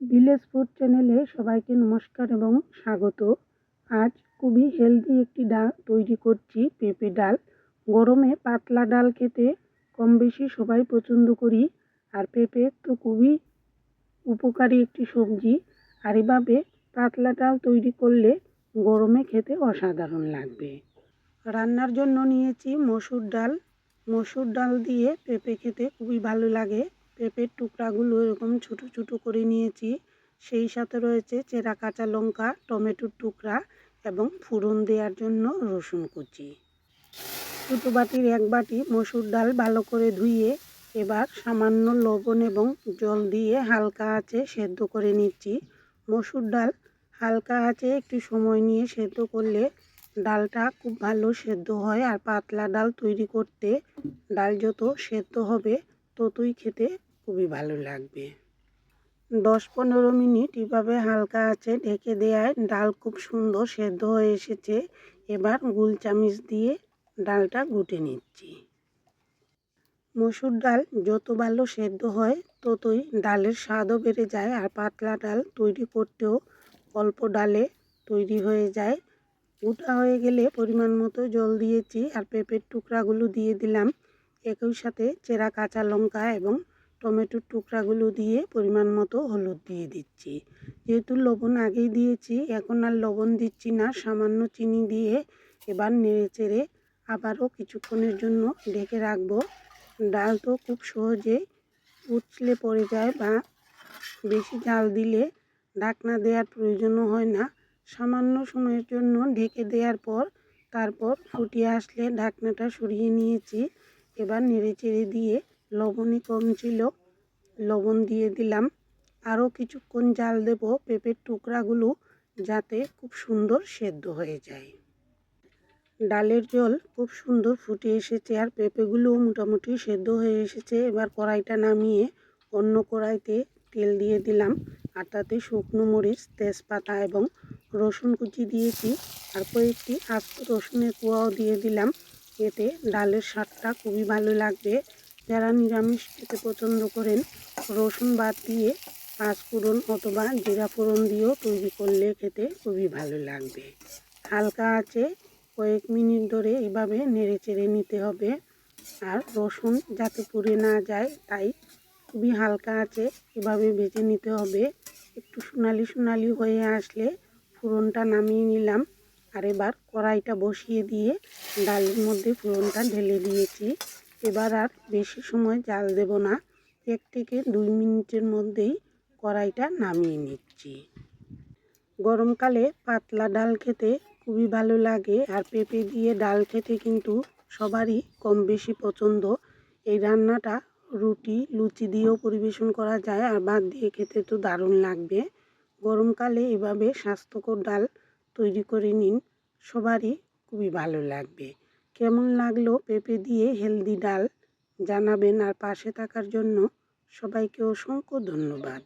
Village food চ্যানেলে সবাইকে নমস্কার এবং স্বাগত। আজ খুবই হেলদি একটি ডাল তৈরি করছি, পেঁপে ডাল। গরমে পাতলা ডাল খেতে কম বেশি সবাই পছন্দ করি। আর পেঁপে তো খুবই উপকারী একটি সবজি। আর এভাবে পাতলা ডাল তৈরি করলে গরমে খেতে অসাধারণ লাগবে। রান্নার জন্য নিয়েছি মসুর ডাল। মসুর ডাল দিয়ে পেঁপে খেতে খুবই ভালো লাগে। পেঁপের টুকরাগুলো এরকম ছোটো ছোটো করে নিয়েছি। সেই সাথে রয়েছে চেরা কাঁচা লঙ্কা, টমেটোর টুকরা এবং ফোড়ন দেওয়ার জন্য রসুন কুচি। ছোটো বাটির এক বাটি মসুর ডাল ভালো করে ধুয়ে এবার সামান্য লবণ এবং জল দিয়ে হালকা আঁচে সেদ্ধ করে নিচ্ছি। মসুর ডাল হালকা আঁচে একটু সময় নিয়ে সেদ্ধ করলে ডালটা খুব ভালো সেদ্ধ হয় আর পাতলা ডাল তৈরি করতে ডাল যত সেদ্ধ হবে ততই খেতে খুবই ভালো লাগবে। দশ পনেরো মিনিট এভাবে হালকা আছে ঢেকে দেওয়ায় ডাল খুব সুন্দর সেদ্ধ হয়ে এসেছে। এবার গুল চামিচ দিয়ে ডালটা গুটে নিচ্ছি। মসুর ডাল যত ভালো সেদ্ধ হয়, ততই ডালের স্বাদও বেড়ে যায় আর পাতলা ডাল তৈরি করতেও অল্প ডালে তৈরি হয়ে যায়। গোটা হয়ে গেলে পরিমাণ মতো জল দিয়েছি আর পেঁপের টুকরাগুলো দিয়ে দিলাম। একই সাথে চেরা কাঁচা লঙ্কা এবং টমেটোর টুকরাগুলো দিয়ে পরিমাণ মতো হলুদ দিয়ে দিচ্ছি। যেহেতু লবণ আগেই দিয়েছি, এখন আর লবণ দিচ্ছি না, সামান্য চিনি দিয়ে এবার নেড়ে চেড়ে আবারও কিছুক্ষণের জন্য ঢেকে রাখব। ডাল তো খুব সহজে উছলে পড়ে যায় বা বেশি জাল দিলে ঢাকনা দেওয়ার প্রয়োজনও হয় না। সামান্য সময়ের জন্য ঢেকে দেওয়ার পর তারপর ফুটিয়ে আসলে ঢাকনাটা সরিয়ে নিয়েছি। এবার নেড়ে চেড়ে দিয়ে লবণে কম ছিল, লবণ দিয়ে দিলাম। আরও কিছুক্ষণ জাল দেব পেঁপের টুকরাগুলো যাতে খুব সুন্দর সেদ্ধ হয়ে যায়। ডালের জল খুব সুন্দর ফুটে এসেছে আর পেঁপেগুলোও মোটামুটি সেদ্ধ হয়ে এসেছে। এবার কড়াইটা নামিয়ে অন্য কড়াইতে তেল দিয়ে দিলাম আর তাতে শুকনো মরিচ, তেজপাতা এবং রসুন কুচি দিয়েছি। আর কয়েকটি আস্ত রসুনের কুয়াও দিয়ে দিলাম। এতে ডালের স্বাদটা খুবই ভালো লাগবে। যারা নিরামিষ খেতে পছন্দ করেন, রসুন বাদ দিয়ে পাঁচ ফোড়ন অথবা জিরা ফোড়ন দিয়েও তৈরি করলে খেতে খুবই ভালো লাগবে। হালকা আছে কয়েক মিনিট ধরে এভাবে নেড়ে চেড়ে নিতে হবে। আর রসুন যাতে পুড়ে না যায়, তাই খুবই হালকা আছে এভাবে ভেজে নিতে হবে। একটু সোনালি সোনালি হয়ে আসলে ফোড়নটা নামিয়ে নিলাম। আর এবার কড়াইটা বসিয়ে দিয়ে ডালের মধ্যে ফোড়নটা ঢেলে দিয়েছি। এবার আর বেশি সময় জাল দেব না। এক থেকে দুই মিনিটের মধ্যেই কড়াইটা নামিয়ে নিচ্ছি। গরমকালে পাতলা ডাল খেতে খুবই ভালো লাগে আর পেঁপে দিয়ে ডাল খেতে কিন্তু সবারই কম বেশি পছন্দ। এই রান্নাটা রুটি, লুচি দিয়েও পরিবেশন করা যায় আর ভাত দিয়ে খেতে তো দারুণ লাগবে। গরমকালে এভাবে স্বাস্থ্যকর ডাল তৈরি করে নিন, সবারই খুবই ভালো লাগবে। কেমন লাগল পেঁপে দিয়ে হেলদি ডাল? জানাবেন আর পাশে থাকার জন্য সবাইকে অসংখ্য ধন্যবাদ।